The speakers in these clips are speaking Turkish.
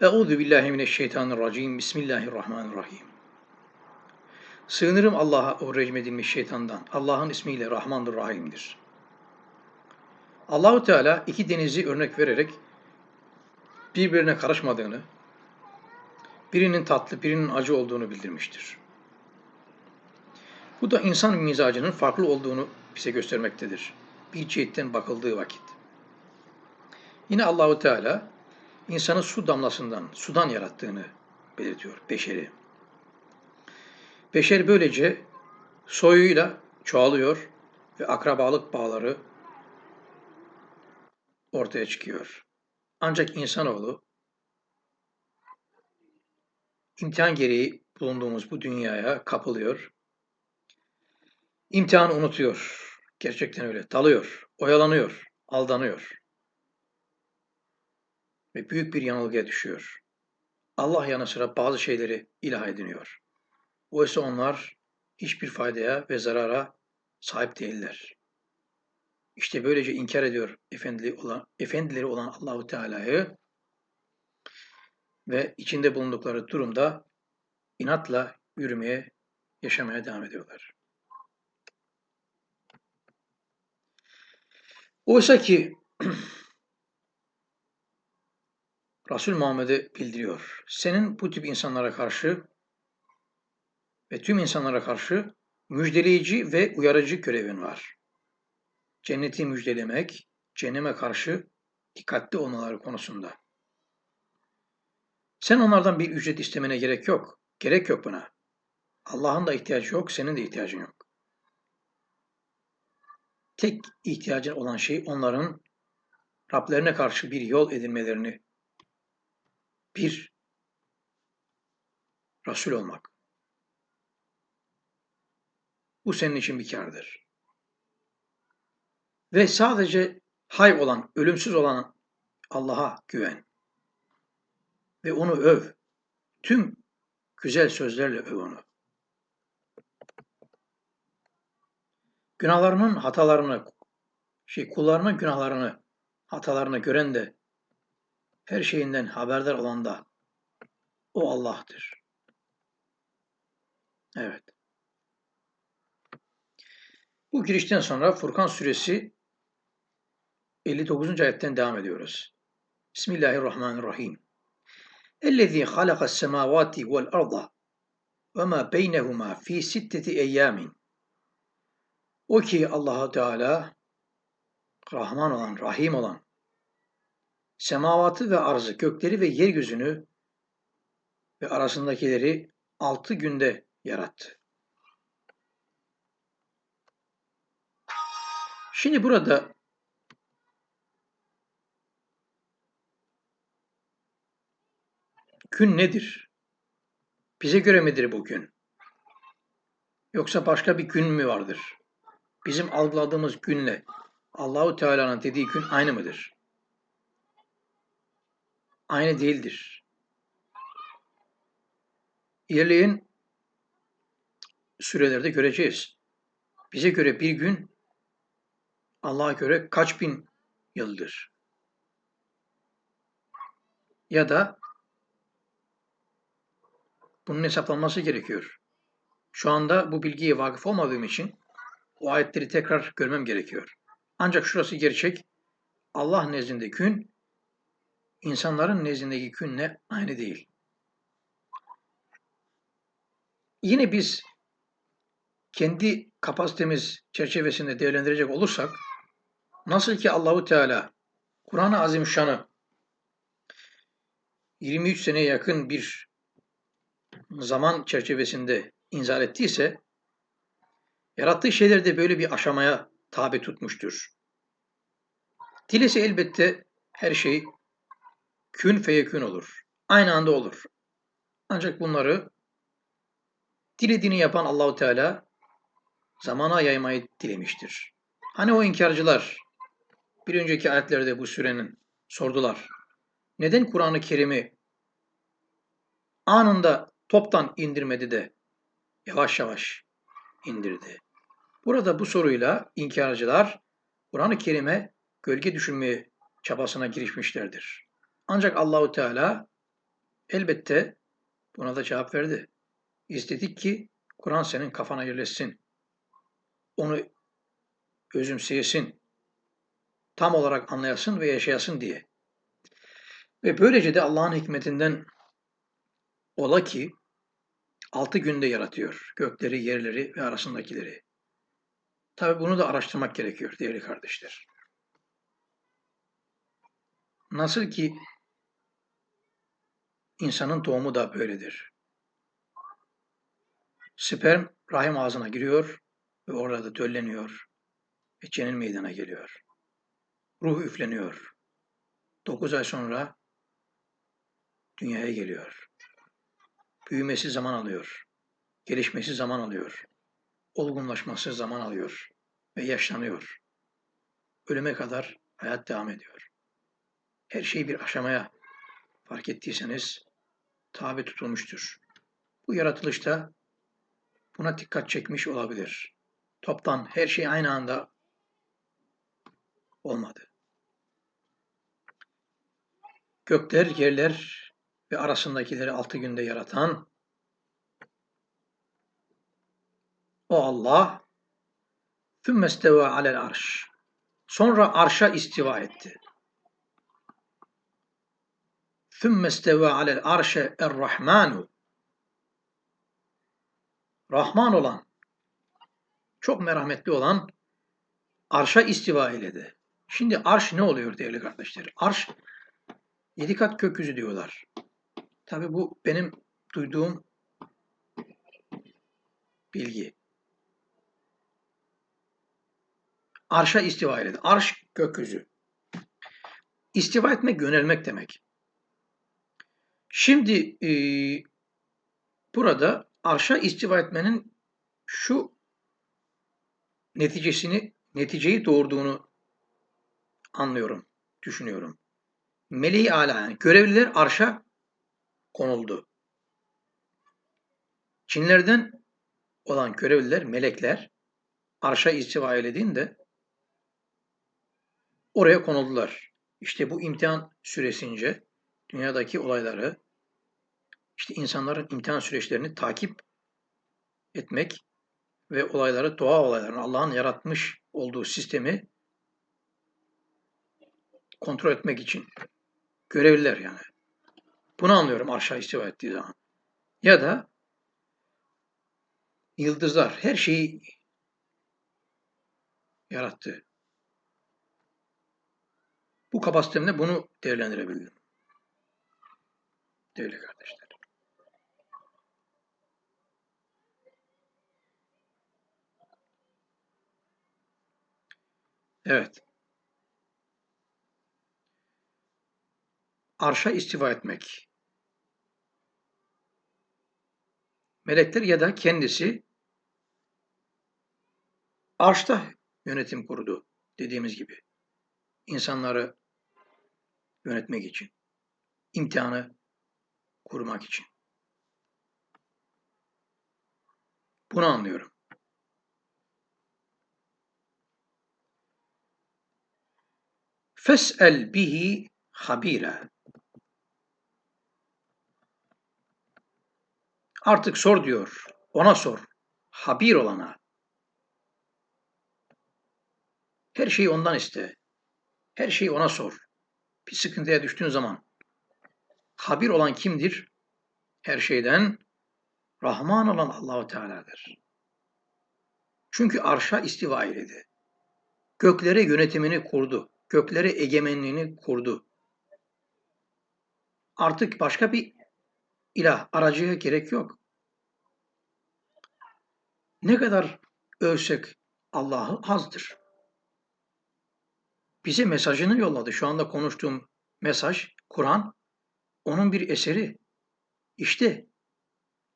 Euzu billahi mineşşeytanirracim. Bismillahirrahmanirrahim. Sığınırım Allah'a o rejim edilmiş şeytandan. Allah'ın ismiyle Rahmandır, Rahim'dir. Allahu Teala iki denizi örnek vererek birbirine karışmadığını, birinin tatlı, birinin acı olduğunu bildirmiştir. Bu da insan mizacının farklı olduğunu bize göstermektedir. Bir cihetten bakıldığı vakit. Yine Allahu Teala insanı su damlasından, sudan yarattığını belirtiyor beşeri. Beşer böylece soyuyla çoğalıyor ve akrabalık bağları ortaya çıkıyor. Ancak insanoğlu imtihan gereği bulunduğumuz bu dünyaya kapılıyor. İmtihanı unutuyor. Gerçekten öyle. Dalıyor, oyalanıyor, aldanıyor ve büyük bir yanılgıya düşüyor. Allah yanı sıra bazı şeyleri ilah ediniyor. Oysa onlar hiçbir faydaya ve zarara sahip değiller. İşte böylece inkar ediyor efendili olan, efendileri olan Allahu Teala'yı ve içinde bulundukları durumda inatla yürümeye, yaşamaya devam ediyorlar. Oysa ki Resul Muhammed'e bildiriyor. Senin bu tip insanlara karşı ve tüm insanlara karşı müjdeleyici ve uyarıcı görevin var. Cenneti müjdelemek, cehenneme karşı dikkatli olmaları konusunda. Sen onlardan bir ücret istemene gerek yok. Gerek yok buna. Allah'ın da ihtiyacı yok, senin de ihtiyacın yok. Tek ihtiyacın olan şey onların Rablerine karşı bir yol edinmelerini bir, Resul olmak. Bu senin için bir kardır. Ve sadece hay olan, ölümsüz olan Allah'a güven. Ve onu öv. Tüm güzel sözlerle öv onu. Günahlarının hatalarını, şey kullarının günahlarını, hatalarını gören de her şeyinden haberdar olan da o Allah'tır. Evet. Bu girişten sonra Furkan suresi 59. ayetten devam ediyoruz. Bismillahirrahmanirrahim. Ellezî halakas semâvâti vel arda ve mâ beynehumâ fî sitteti eyyâmin. O ki Allahu Teala Rahman olan, Rahim olan, semavatı ve arzı, gökleri ve yeryüzünü ve arasındakileri altı günde yarattı. Şimdi burada gün nedir? Bize göre midir bu gün? Yoksa başka bir gün mü vardır? Bizim algıladığımız günle Allahu Teala'nın dediği gün aynı mıdır? Aynı değildir. İlerleyen sürelerde göreceğiz. Bize göre bir gün Allah'a göre kaç bin yıldır? Ya da bunun hesaplanması gerekiyor. Şu anda bu bilgiye vakıf olmadığım için o ayetleri tekrar görmem gerekiyor. Ancak şurası gerçek. Allah nezdinde gün insanların nezdindeki günle aynı değil. Yine biz kendi kapasitemiz çerçevesinde değerlendirecek olursak nasıl ki Allahu Teala Kur'an-ı Azimüşşan'ı 23 seneye yakın bir zaman çerçevesinde inzal ettiyse yarattığı şeyleri de böyle bir aşamaya tabi tutmuştur. Dilesi elbette her şey kün feyekün olur. Aynı anda olur. Ancak bunları dilediğini yapan Allahu Teala zamana yaymayı dilemiştir. Hani o inkarcılar bir önceki ayetlerde bu sürenin sordular. Neden Kur'an-ı Kerim'i anında toptan indirmedi de yavaş yavaş indirdi? Burada bu soruyla inkarcılar Kur'an-ı Kerim'e gölge düşünmeye çabasına girişmişlerdir. Ancak Allahu Teala Elbette buna da cevap verdi. İstedik ki Kur'an senin kafana yerleşsin. Onu özümseyesin. Tam olarak anlayasın ve yaşayasın diye. Ve böylece de Allah'ın hikmetinden ola ki altı günde yaratıyor gökleri, yerleri ve arasındakileri. Tabi bunu da araştırmak gerekiyor değerli kardeşler. Nasıl ki insanın doğumu da böyledir. Sperm rahim ağzına giriyor ve orada da dölleniyor ve cenin meydana geliyor. Ruh üfleniyor. Dokuz ay sonra dünyaya geliyor. Büyümesi zaman alıyor. Gelişmesi zaman alıyor. Olgunlaşması zaman alıyor ve yaşlanıyor. Ölüme kadar hayat devam ediyor. Her şey bir aşamaya fark ettiyseniz tabi tutulmuştur. Bu yaratılışta buna dikkat çekmiş olabilir. Toptan her şey aynı anda olmadı. Gökler, yerler ve arasındakileri altı günde yaratan o Allah ثُمَّ alel arş. Sonra arşa istiva etti. ثُمَّ اسْتَوَى عَلَى الْعَرْشَ الرَّحْمَانُ Rahman olan, çok merhametli olan arşa istiva eyledi. Şimdi arş ne oluyor değerli kardeşler? Arş yedi kat kökyüzü diyorlar. Tabi bu benim duyduğum bilgi. Arşa istiva eyledi. Arş gökyüzü. İstiva etmek, yönelmek demek. Şimdi e, burada arşa istiva etmenin şu neticesini, neticeyi doğurduğunu anlıyorum, düşünüyorum. Meleği ala yani görevliler arşa konuldu. Çinlerden olan görevliler, melekler arşa istiva eylediğinde oraya konuldular. İşte bu imtihan süresince dünyadaki olayları, işte insanların imtihan süreçlerini takip etmek ve olayları, doğa olaylarını, Allah'ın yaratmış olduğu sistemi kontrol etmek için görevliler yani. Bunu anlıyorum arşa istiva ettiği zaman. Ya da yıldızlar her şeyi yarattı. Bu kapasitemle bunu değerlendirebildim değerli kardeşler. Evet. Arşa istiva etmek. Melekler ya da kendisi arşta yönetim kurdu dediğimiz gibi. insanları yönetmek için. imtihanı kurmak için. Bunu anlıyorum. Fes'el bihi habire. Artık sor diyor. Ona sor. Habir olana. Her şeyi ondan iste. Her şeyi ona sor. Bir sıkıntıya düştüğün zaman habir olan kimdir? Her şeyden Rahman olan Allahu Teala'dır. Çünkü arşa istiva eyledi. Göklere yönetimini kurdu. Göklere egemenliğini kurdu. Artık başka bir ilah, aracıya gerek yok. Ne kadar övsek Allah'ı azdır. Bize mesajını yolladı. Şu anda konuştuğum mesaj, Kur'an onun bir eseri. İşte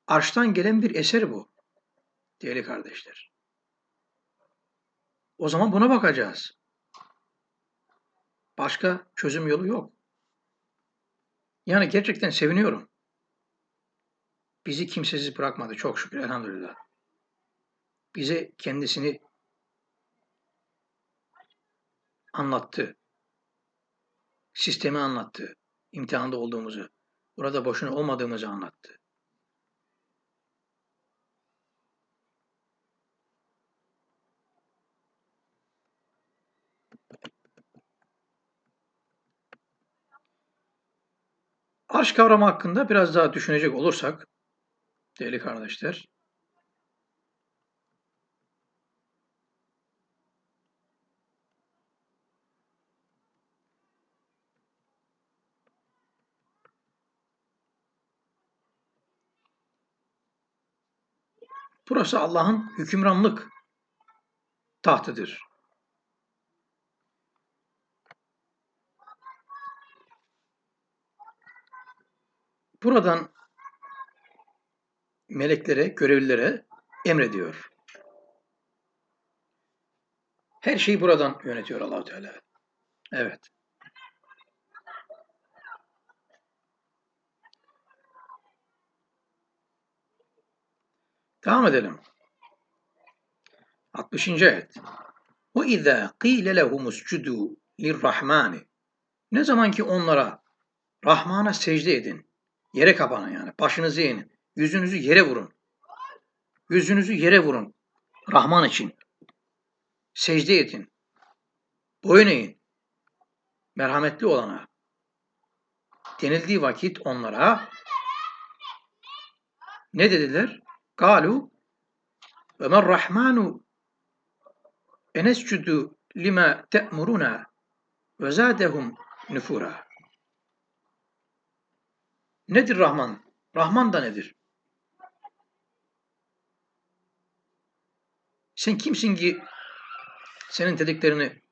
arştan gelen bir eser bu. Değerli kardeşler. O zaman buna bakacağız. Başka çözüm yolu yok. Yani gerçekten seviniyorum. Bizi kimsesiz bırakmadı çok şükür elhamdülillah. Bize kendisini anlattı. Sistemi anlattı imtihanda olduğumuzu. burada boşuna olmadığımızı anlattı. Arş kavramı hakkında biraz daha düşünecek olursak, değerli kardeşler, Burası Allah'ın hükümranlık tahtıdır. Buradan meleklere, görevlilere emrediyor. Her şeyi buradan yönetiyor Allahu Teala. Evet. Devam edelim. 60. ayet. Ve izâ qîle lehumuscudû lirrahmani. Ne zaman ki onlara Rahman'a secde edin. Yere kapanın yani. Başınızı eğin. Yüzünüzü yere vurun. Yüzünüzü yere vurun. Rahman için. Secde edin. Boyun eğin. Merhametli olana. Denildiği vakit onlara ne dediler? Kalu ve men rahmanu enescudu lima te'muruna ve. Nedir Rahman? Rahman da nedir? Sen kimsin ki senin dediklerini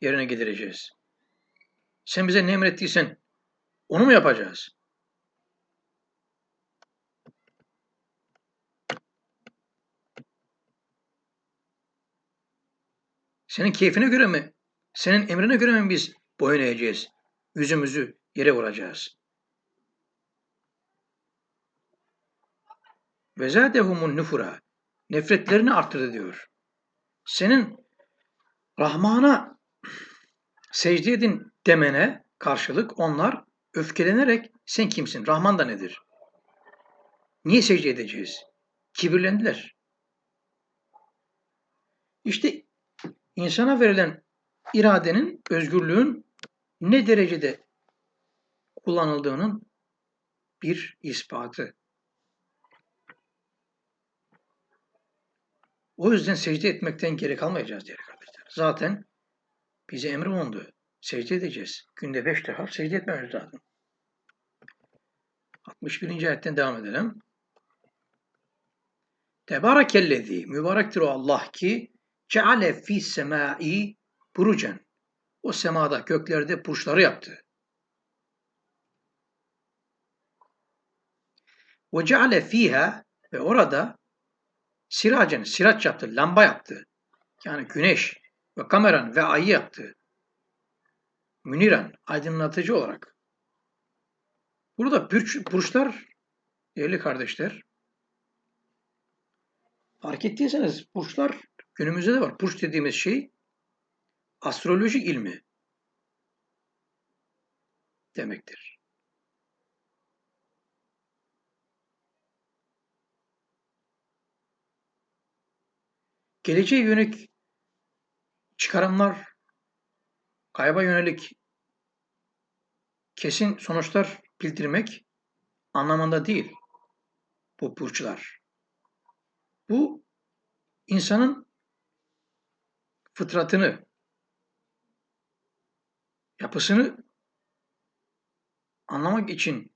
yerine getireceğiz? Sen bize ne emrettiysen onu mu yapacağız? Senin keyfine göre mi? Senin emrine göre mi biz boyun eğeceğiz? Yüzümüzü yere vuracağız. Ve zadehumun nufura. Nefretlerini arttırdı diyor. Senin Rahman'a secde edin demene karşılık onlar öfkelenerek sen kimsin? Rahman da nedir? Niye secde edeceğiz? Kibirlendiler. İşte insana verilen iradenin, özgürlüğün ne derecede kullanıldığının bir ispatı. O yüzden secde etmekten geri kalmayacağız diğer kardeşler. Zaten bize emri olundu. Secde edeceğiz. Günde beş defa secde etmemiz lazım. 61. ayetten devam edelim. Tebarekellezi mübarektir o Allah ki ceale fi semai burucen. O semada göklerde burçları yaptı. Ve ceale fiha ve orada siracen siraç yaptı, lamba yaptı. Yani güneş ve kameran ve ayı yaptı. Müniren, aydınlatıcı olarak. Burada burçlar, değerli kardeşler, fark ettiyseniz burçlar günümüzde de var. Burç dediğimiz şey astroloji ilmi demektir. Geleceğe yönelik çıkarımlar, kayba yönelik kesin sonuçlar bildirmek anlamında değil bu burçlar. Bu insanın fıtratını, yapısını anlamak için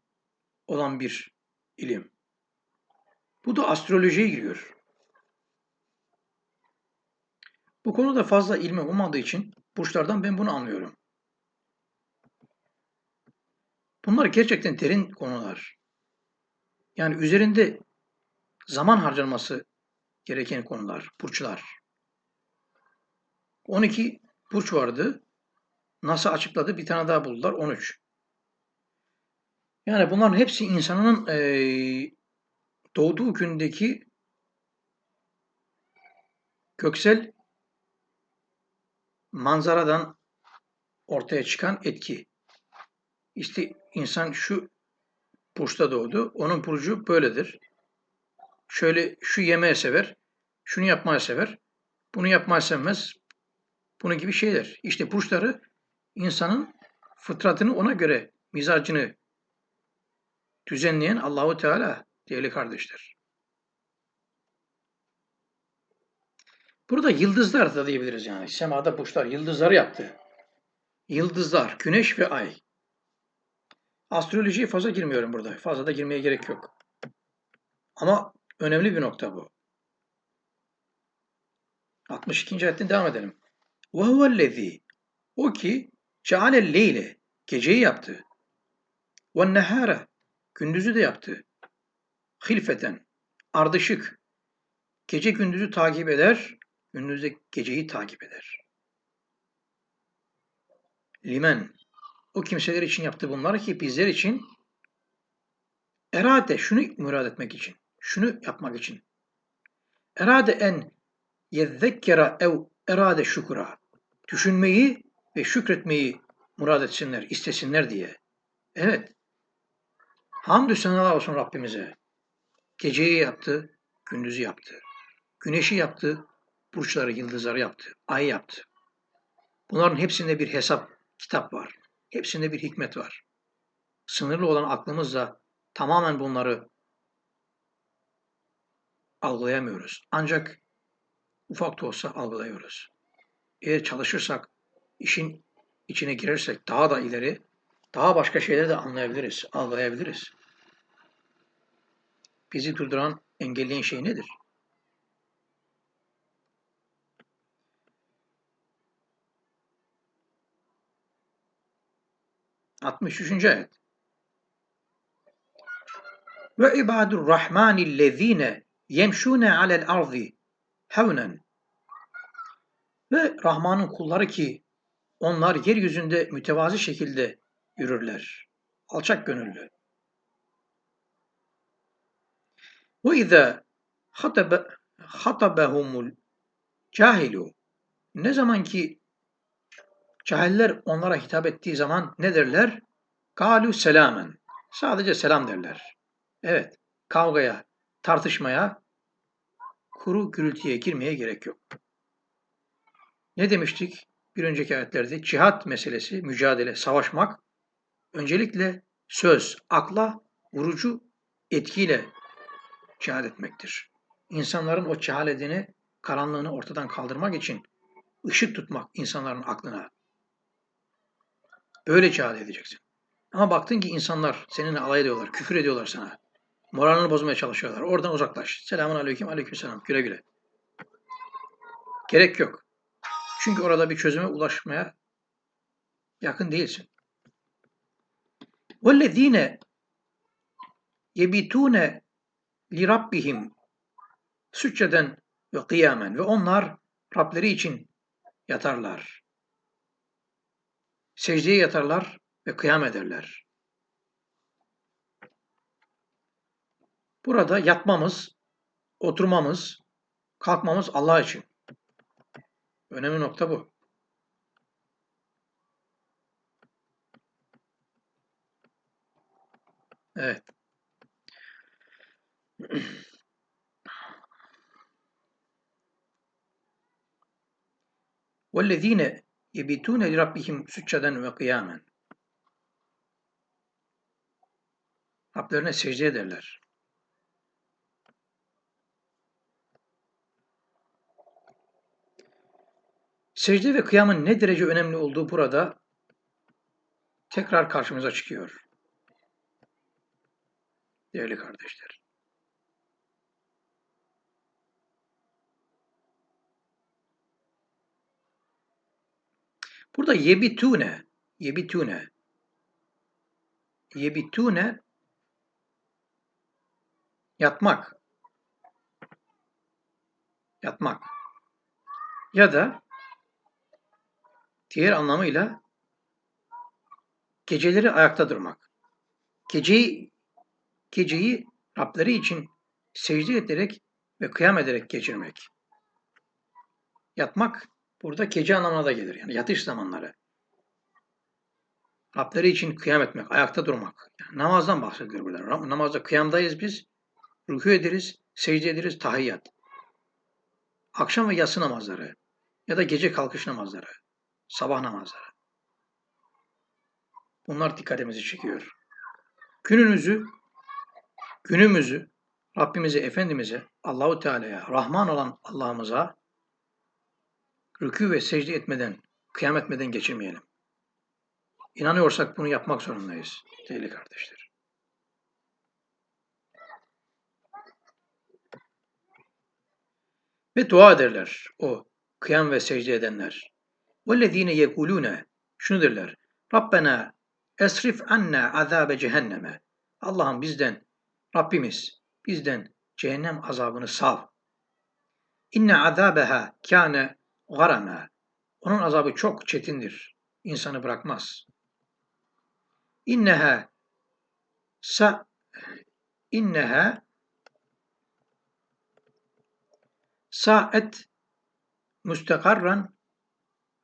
olan bir ilim. Bu da astrolojiye giriyor. Bu konuda fazla ilmi olmadığı için burçlardan ben bunu anlıyorum. Bunlar gerçekten derin konular. Yani üzerinde zaman harcanması gereken konular, burçlar. 12 burç vardı. NASA açıkladı. Bir tane daha buldular. 13. Yani bunların hepsi insanın e, doğduğu gündeki köksel manzaradan ortaya çıkan etki. İşte insan şu burçta doğdu. Onun burcu böyledir. Şöyle şu yemeği sever, şunu yapmayı sever, bunu yapmayı sevmez. Bunun gibi şeyler. İşte burçları insanın fıtratını ona göre mizacını düzenleyen Allahu Teala değerli kardeşler. Burada yıldızlar da diyebiliriz yani. Semada burçlar yıldızları yaptı. Yıldızlar, güneş ve ay. Astrolojiye fazla girmiyorum burada. Fazla da girmeye gerek yok. Ama önemli bir nokta bu. 62. ayetten devam edelim. Ve huvellezî O ki cealel leyle geceyi yaptı. Ve nehâre gündüzü de yaptı. Hilfeten ardışık gece gündüzü takip eder, gündüz de geceyi takip eder. Limen o kimseler için yaptı bunlar ki bizler için erade şunu murad etmek için, şunu yapmak için. Erade en yezzekkera ev erade şükra. Düşünmeyi ve şükretmeyi murad etsinler, istesinler diye. Evet. Hamdü senalar olsun Rabbimize. Geceyi yaptı, gündüzü yaptı. Güneşi yaptı, burçları, yıldızları yaptı, ay yaptı. Bunların hepsinde bir hesap, kitap var. Hepsinde bir hikmet var. Sınırlı olan aklımızla tamamen bunları algılayamıyoruz. Ancak ufak da olsa algılıyoruz. Eğer çalışırsak, işin içine girersek daha da ileri, daha başka şeyleri de anlayabiliriz, algılayabiliriz. Bizi durduran, engelleyen şey nedir? Altmış üçüncü ayet. Ve ibadur rahmanillezine yemşûne alel ardı hevnen ve Rahman'ın kulları ki onlar yeryüzünde mütevazi şekilde yürürler. Alçak gönüllü. Ve izâ hatabehumul cahilu ne zaman ki cahiller onlara hitap ettiği zaman ne derler? Galu selamen. Sadece selam derler. Evet, kavgaya, tartışmaya, kuru gürültüye girmeye gerek yok. Ne demiştik bir önceki ayetlerde? Cihat meselesi, mücadele, savaşmak öncelikle söz, akla, vurucu etkiyle cihad etmektir. İnsanların o cehaletini, karanlığını ortadan kaldırmak için ışık tutmak insanların aklına. Böyle cihad edeceksin. Ama baktın ki insanlar seninle alay ediyorlar, küfür ediyorlar sana. Moralini bozmaya çalışıyorlar. Oradan uzaklaş. Selamun aleyküm, aleyküm selam. Güle güle. Gerek yok. Çünkü orada bir çözüme ulaşmaya yakın değilsin. وَالَّذ۪ينَ يَبِتُونَ لِرَبِّهِمْ Sücceden ve kıyamen ve onlar Rableri için yatarlar. Secdeye yatarlar ve kıyam ederler. Burada yatmamız, oturmamız, kalkmamız Allah için. Önemli nokta bu. Evet. وَالَّذ۪ينَ يَبِتُونَ لِرَبِّهِمْ سُجَّدًا وَقِيَامًا Rablerine secde ederler. Secde ve kıyamın ne derece önemli olduğu burada tekrar karşımıza çıkıyor. Değerli kardeşler. Burada yebitune, yebitune, yebitune yatmak, yatmak ya da Diğer anlamıyla geceleri ayakta durmak. Geceyi, geceyi Rableri için secde ederek ve kıyam ederek geçirmek. Yatmak burada gece anlamına da gelir. Yani yatış zamanları. Rableri için kıyam etmek, ayakta durmak. Yani namazdan bahsediyor burada. Namazda kıyamdayız biz. Rükû ederiz, secde ederiz, tahiyyat. Akşam ve yatsı namazları ya da gece kalkış namazları, sabah namazları. Bunlar dikkatimizi çekiyor. Gününüzü, günümüzü Rabbimize, Efendimiz'e, Allahu Teala'ya, Rahman olan Allah'ımıza rükû ve secde etmeden, kıyam etmeden geçirmeyelim. İnanıyorsak bunu yapmak zorundayız değerli kardeşler. Ve dua ederler o kıyam ve secde edenler. وَالَّذ۪ينَ يَقُولُونَ Şunu derler. Rabbena esrif anna azabe cehenneme. Allah'ım bizden, Rabbimiz bizden cehennem azabını sav. İnne azabeha kâne garama. Onun azabı çok çetindir. İnsanı bırakmaz. İnneha sa inneha sa'et müstekarran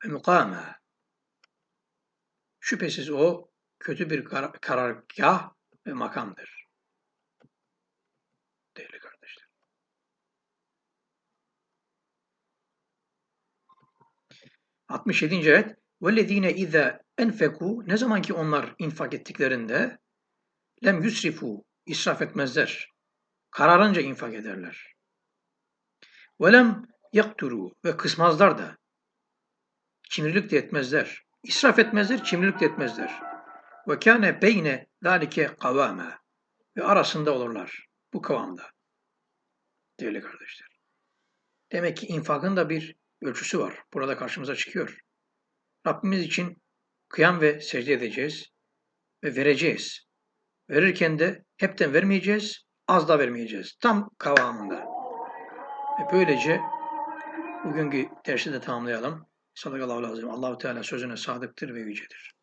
ve mukama. Şüphesiz o kötü bir kar- karargah ve makamdır. Değerli kardeşler. Altmış yedinci ayet وَالَّذ۪ينَ اِذَا enfeku ne zaman ki onlar infak ettiklerinde lem yusrifu israf etmezler. Kararınca infak ederler. Velem yakturu ve kısmazlar da. Cimrilik de etmezler. İsraf etmezler, cimrilik de etmezler. Ve kâne beyne zâlike kavâme. Ve arasında olurlar. Bu kıvamda. Değerli kardeşler. Demek ki infakın da bir ölçüsü var. Burada karşımıza çıkıyor. Rabbimiz için kıyam ve secde edeceğiz ve vereceğiz. Verirken de hepten vermeyeceğiz, az da vermeyeceğiz. Tam kıvamında. Ve böylece bugünkü dersi de tamamlayalım. Sadakallahu lazım. Allahu Teala sözüne sadıktır ve yücedir.